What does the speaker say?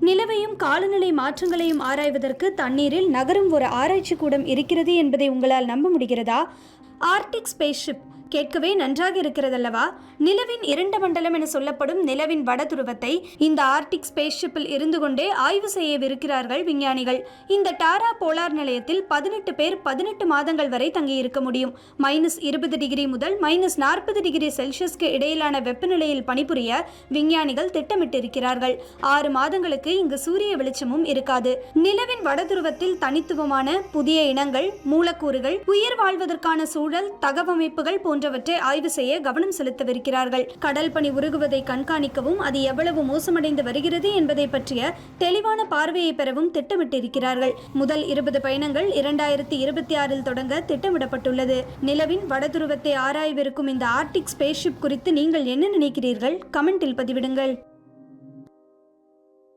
நிலவையும் காலநிலை மாற்றங்களையும் ஆராய்வதற்கு தண்ணீரில் நகரும் ஒரு ஆராய்ச்சி கூடம் இருக்கிறது என்பதை உங்களால் நம்ப முடிகிறதா? ஆர்டிக் ஸ்பேஸ்ஷிப் கேட்கவே நன்றாக இருக்கிறதல்லவா? நிலவின் இரண்ட மண்டலம் என சொல்லப்படும் நிலவின் வட துருவத்தை இந்த ஆர்டிக் ஸ்பேஸ்ஷிப்பில் இருந்து கொண்டே ஆய்வு செய்யவிருக்கிறார்கள் விஞ்ஞானிகள். இந்த டாரா போலார் நிலையத்தில் பதினெட்டு பேர் பதினெட்டு மாதங்கள் வரை தங்கியிருக்க முடியும். மைனஸ் இருபது டிகிரி முதல் மைனஸ் நாற்பது டிகிரி செல்சியஸ்க்கு இடையிலான வெப்பநிலையில் பணிபுரிய விஞ்ஞானிகள் திட்டமிட்டிருக்கிறார்கள். ஆறு மாதங்களுக்கு இங்கு சூரிய வெளிச்சமும் இருக்காது. நிலவின் வட துருவத்தில் தனித்துவமான புதிய இனங்கள் மூலக்கூறுகள் உயிர் வாழ்வதற்கான சூழல் தகவமைப்புகள் போன்ற போன்றவற்றை ஆய்வு செய்ய கவனம் செலுத்தவிருக்கிறார்கள். கடல் பனி உருகுவதை கண்காணிக்கவும் அது எவ்வளவு மோசமடைந்து வருகிறது என்பதை பற்றிய தெளிவான பார்வையை பெறவும் திட்டமிட்டிருக்கிறார்கள். முதல் இருபது பயணங்கள் இரண்டாயிரத்தி இருபத்தி ஆறில் தொடங்க திட்டமிடப்பட்டுள்ளது. நிலவின் வடதுருவத்தை ஆராயவிருக்கும் இந்த ஆர்டிக் ஸ்பேஸ்ஷிப் குறித்து நீங்கள் என்ன நினைக்கிறீர்கள்? கமெண்டில் பதிவிடுங்கள்.